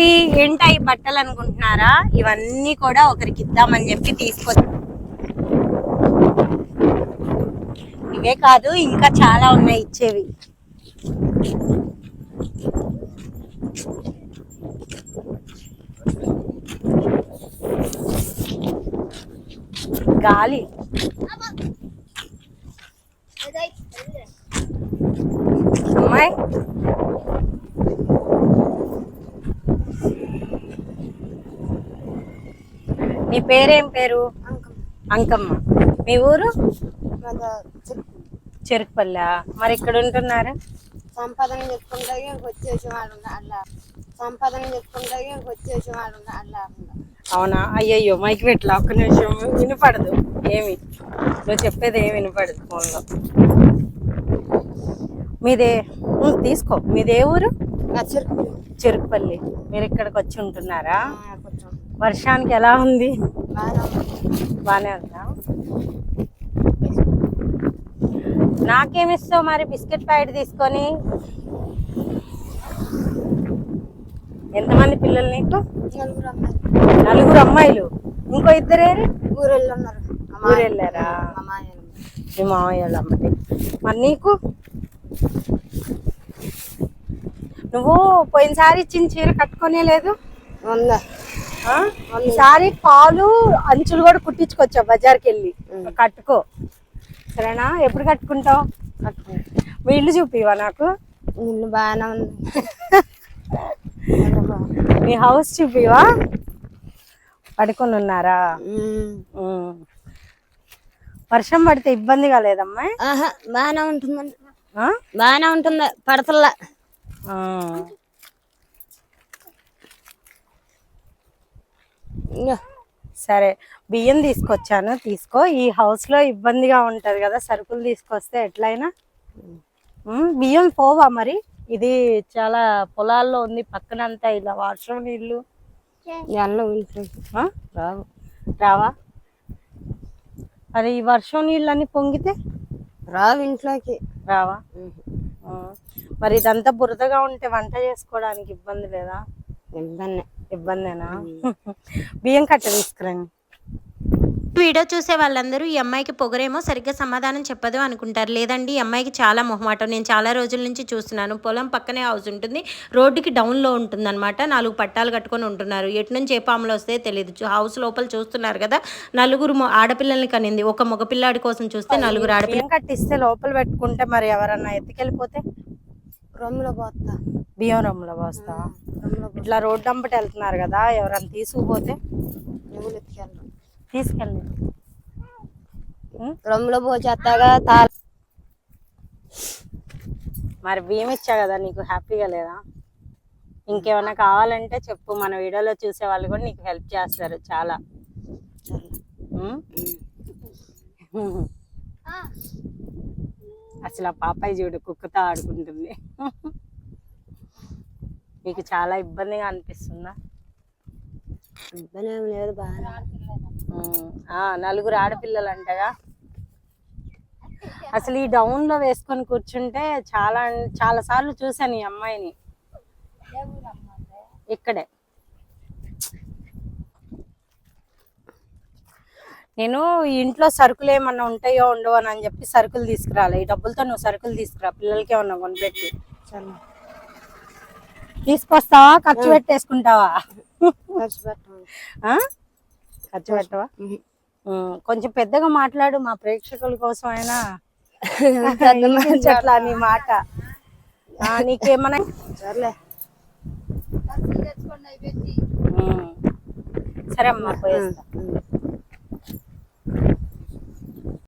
ఏంటండి ఏంటా ఈ బట్టలు అనుకుంటున్నారా? ఇవన్నీ కూడా ఒకరికి ఇద్దామని చెప్పి తీసుకొచ్చి ఇవే కాదు ఇంకా చాలా ఉన్నాయి ఇచ్చేవి. గాలి. అమ్మాయి. నీ పేరేం పేరు? అంకమ్మ. మీ ఊరు? చెరుకుపల్లి. మరి ఇక్కడ ఉంటున్నారా? సంపాదన చెప్పుకుంటే వచ్చేసి వాళ్ళు సంపాదన చెప్పుకుంటే వచ్చేసి వాళ్ళు అవునా? అయ్యయ్యో మైక్ పెట్టలా? ఒక్క నిమిషం. వినపడదు. ఏమి? నువ్వు చెప్పేది ఏమి వినపడదు ఫోన్లో. మీదే తీసుకో. మీదే ఊరు? చెరుకు. చెరుకుపల్లి. మీరు ఇక్కడికి వచ్చి ఉంటున్నారా? కొంచెం. వర్షానికి ఎలా ఉంది? బాగా ఉంది. బాగానే ఉందా? నాకేమిస్తావు మరి? బిస్కెట్ ప్యాకెట్ తీసుకొని. ఎంతమంది పిల్లలు నీకు? నలుగురు అమ్మాయిలు. ఇంకో ఇద్దరేరి మా మామయ్య అమ్మటి మరి నీకు? నువ్వు పోయినసారి ఇచ్చిన చీర కట్టుకోనే లేదు? ఉందా? ఈసారి పాలు అంచులు కూడా కుట్టించుకొచ్చావు బజార్కి వెళ్ళి కట్టుకో. సరేనా? ఎప్పుడు కట్టుకుంటావు? మీ ఇల్లు చూపివా నాకు? ఇల్లు బాగానే ఉంది. మీ హౌస్ చూపివా పడుకొని ఉన్నారా. వర్షం పడితే ఇబ్బందిగా లేదమ్మా? ఆహా బాగానే ఉంటుందండి? బాగానే ఉంటుంది పడతల్లా ఆ. ఇంకా సరే బియ్యం తీసుకొచ్చాను తీసుకో. ఈ హౌస్లో ఇబ్బందిగా ఉంటది కదా సరుకులు తీసుకొస్తే ఎట్లయినా. బియ్యం పోవా మరి? ఇది చాలా పొలాల్లో ఉంది పక్కనంతా ఇలా వర్షం నీళ్ళు? రావు. రావా? మరి ఈ వర్షం నీళ్ళన్నీ పొంగితే? రావు ఇంట్లోకి. రావా. మరి ఇదంతా బురదగా ఉంటే వంట చేసుకోవడానికి ఇబ్బంది లేదా? ఇబ్బంది. ఇబ్బందేనా? బియ్యం కట్ట తీసుకురండి. వీడియో చూసే వాళ్ళందరూ ఈ అమ్మాయికి పొగరేమో సరిగ్గా సమాధానం చెప్పదు అనుకుంటారు. లేదండి ఈ అమ్మాయికి చాలా మొహమాటం. నేను చాలా రోజుల నుంచి చూస్తున్నాను. పొలం పక్కనే హౌస్ ఉంటుంది. రోడ్డుకి డౌన్లో ఉంటుందన్నమాట. నాలుగు పట్టాలు కట్టుకొని ఉంటున్నారు. ఎటు నుంచి ఏ పాములు వస్తాయో తెలియదు హౌస్ లోపల చూస్తున్నారు కదా నలుగురు ఆడపిల్లల్ని కనింది. ఒక మగపిల్లాడి కోసం చూస్తే నలుగురు ఆడపిల్ల కట్టిస్తే లోపల పెట్టుకుంటే మరి ఎవరన్నా ఎత్తుకెళ్ళిపోతే? రొమ్ములో పోతా బియ్యం రమ్ములో పోస్తా ఇట్లా రోడ్డు అంబటి వెళ్తున్నారు కదా ఎవరన్నా తీసుకుపోతే? తీసుకెళ్ళి రొమ్ములో పోచేస్తాగా తాళ. మరి బియ్యం ఇచ్చా కదా నీకు హ్యాపీగా లేదా? ఇంకేమైనా కావాలంటే చెప్పు మన వీడియోలో చూసే వాళ్ళు కూడా నీకు హెల్ప్ చేస్తారు చాలా? అసలు ఆ పాపాయి చూడు కుక్కతో ఆడుకుంటుంది. నీకు చాలా ఇబ్బందిగా అనిపిస్తుందా? ఇబ్బంది ఏం లేదు బాగా నలుగురు ఆడపిల్లలు అంటగా అసలు ఈ డౌన్లో వేసుకొని కూర్చుంటే చాలా చాలా సార్లు చూసాను ఈ అమ్మాయిని. ఇక్కడే. నేను ఇంట్లో సరుకులు ఏమన్నా ఉంటాయో ఉండవో అని చెప్పి సరుకులు తీసుకురాలి. ఈ డబ్బులతో నువ్వు సరుకులు తీసుకురా. పిల్లలకి ఏమన్నా కొనిపెట్టి. తీసుకొస్తావా? ఖర్చు పెట్టేసుకుంటావా? ఖర్చు పెట్టవా? కొంచెం పెద్దగా మాట్లాడు మా ప్రేక్షకుల కోసం అయినా. వినిపించట్లా నీ మాట. నీకేమన్నా? సర్లే. సరే అమ్మా పోయేస్తా.